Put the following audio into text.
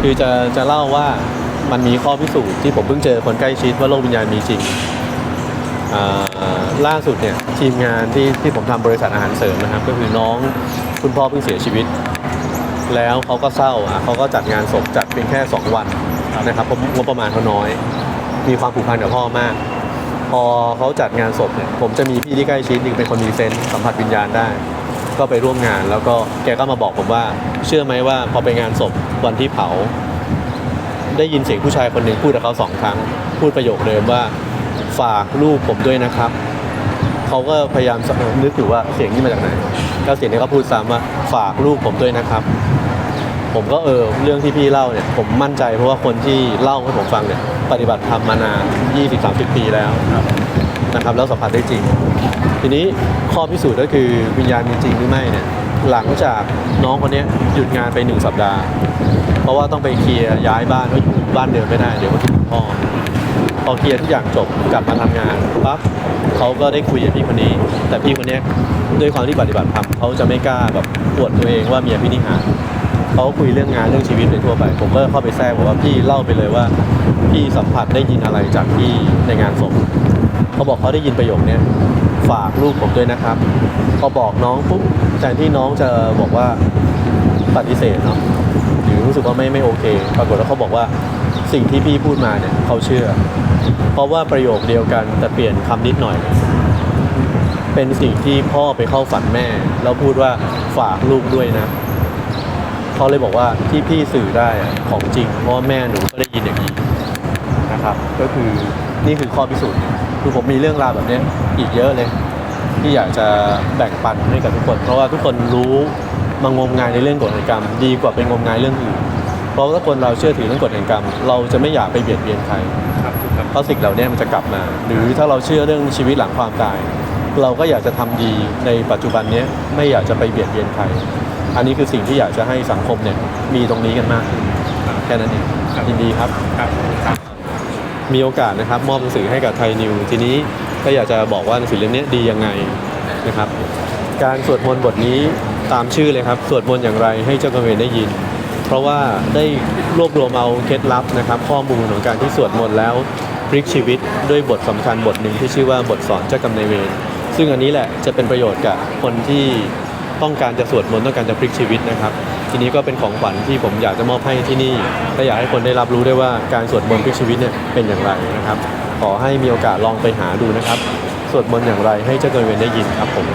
คือจะจะเล่าว่ามันมีข้อพิสูจน์ที่ผมเพิ่งเจอคนใกล้ชิดว่าโลกวิญญาณมีจริงล่าสุดเนี่ยทีมงานที่ที่ผมทำบริษัทอาหารเสริมนะครับ ก็คือน้องคุณพ่อเพิ่งเสียชีวิต แล้วเขาก็เศร้าอะเขาก็จัดงานศพจัดเพียงแค่ 2 วันนะครับเพราะงบประมาณเขาน้อย มีความผูกพันกับพ่อมาก พอเขาจัดงานศพเนี่ยผมจะมีพี่ที่ใกล้ชิดหนึ่งเป็นคนมีเซนส์สัมผัสวิญญาณได้ ก็ไปร่วมงาน แล้วก็แกก็มาบอกผมว่า เชื่อไหมว่าพอไปงานศพวันที่เผา ได้ยินเสียงผู้ชายคนหนึ่งพูดกับเขาสองครั้ง พูดประโยคเดิมว่าฝากลูกผมด้วยนะครับเขาก็พยายามนึกอยู่ว่าเสียงนี้มาจากไหนแล้วเสียงนี้ก็พูดซ้ำว่าฝากลูกผมด้วยนะครับผมก็เออเรื่องที่พี่เล่าเนี่ยผมมั่นใจเพราะว่าคนที่เล่าให้ผมฟังเนี่ยปฏิบัติธรรมมานาน 20-30 ปีแล้ว นะครับแล้วสัมผัสได้จริง ทีนี้ข้อพิสูจน์ก็คือวิญญาณมีจริงหรือไม่เนี่ยหลังจากน้องคนนี้หยุดงานไปหนึ่งสัปดาห์ เพราะว่าต้องไปเคลียร์ย้ายบ้านเพราะอยู่บ้านเดิมไม่ได้เดี๋ยวมาถึงพ่อพอเคลียร์ทุกอย่างจบกลับมาทำงานปั๊บเขาก็ได้คุยกับพี่คนนี้ แต่พี่คนนี้ด้วยความที่ปฏิบัติธรรมเขาจะไม่กล้าแบบปวดตัวเองว่าเมียพี่นิหารเขาคุยเรื่องงานเรื่องชีวิตไปทั่วไป ผมก็เข้าไปแทรกบอกว่าพี่เล่าไปเลยว่าพี่สัมผัสได้ยินอะไรจากพี่ในงานศพ เขาบอกเขาได้ยินประโยคนี้ฝากลูกผมด้วยนะครับพอบอกน้องปุ๊บแทนที่น้องจะบอกว่าปฏิเสธเนาะหรือรู้สึกว่าไม่ไม่โอเค ปรากฏว่าเขาบอกว่าสิ่งที่พี่พูดมาเนี่ยเขาเชื่อ เพราะว่าประโยคเดียวกันแต่เปลี่ยนคำนิดหน่อย เป็นสิ่งที่พ่อไปเข้าฝันแม่ แล้วพูดว่าฝากลูกด้วยนะเขาเลยบอกว่าที่พี่สื่อได้อะของจริงเพราะแม่หนูก็ได้ยินอย่างนี้นะครับ ก็คือนี่คือข้อพิสูจน์ คือผมมีเรื่องราวแบบเนี้ยอีกเยอะเลย ที่อยากจะแบ่งปันให้กับทุกคน เพราะว่าทุกคนรู้มางมงายในเรื่องกฎแห่งกรรม ดีกว่าเป็นงมงายเรื่องอื่นเพราะถ้าคนเราเชื่อถือเรื่องกฎแห่งกรรม เราจะไม่อยากไปเบียดเบียนใครครับถูกครับเพราะสิ่งเหล่านี้มันจะกลับมา หรือถ้าเราเชื่อเรื่องชีวิตหลังความตาย เราก็อยากจะทำดีในปัจจุบันเนี้ยไม่อยากจะไปเบียดเบียนใครอันนี้คือสิ่งที่อยากจะให้สังคมเนี่ยมีตรงนี้กันมากขึ้นแค่นั้นเองครับยินดีครับครับครับ มีโอกาสนะครับมอบหนังสือให้กับไทยนิว ทีนี้ก็อยากจะบอกว่าหนังสือเล่มนี้ดียังไงนะครับ การสวดมนต์บทนี้ตามชื่อเลยครับ สวดมนต์อย่างไรให้เจ้ากรรมเวรได้ยิน เพราะว่าได้รวบรวมเอาเคล็ดลับนะครับ ข้อมูลของการที่สวดมนต์แล้วพลิกชีวิตด้วยบทสำคัญบทหนึ่งที่ชื่อว่าบทสอนเจ้ากรรมนายเวรซึ่งอันนี้แหละจะเป็นประโยชน์กับคนที่ ต้องการจะสวดมนต์ต้องการจะพลิกชีวิตนะครับ ทีนี้ก็เป็นของขวัญที่ผมอยากจะมอบให้ที่นี่และอยากให้คนได้รับรู้ด้วยว่าการสวดมนต์พลิกชีวิตเนี่ยเป็นอย่างไรนะครับ ขอให้มีโอกาสลองไปหาดูนะครับ สวดมนต์อย่างไรให้เจ้ากรรมนเวรได้ยินครับผม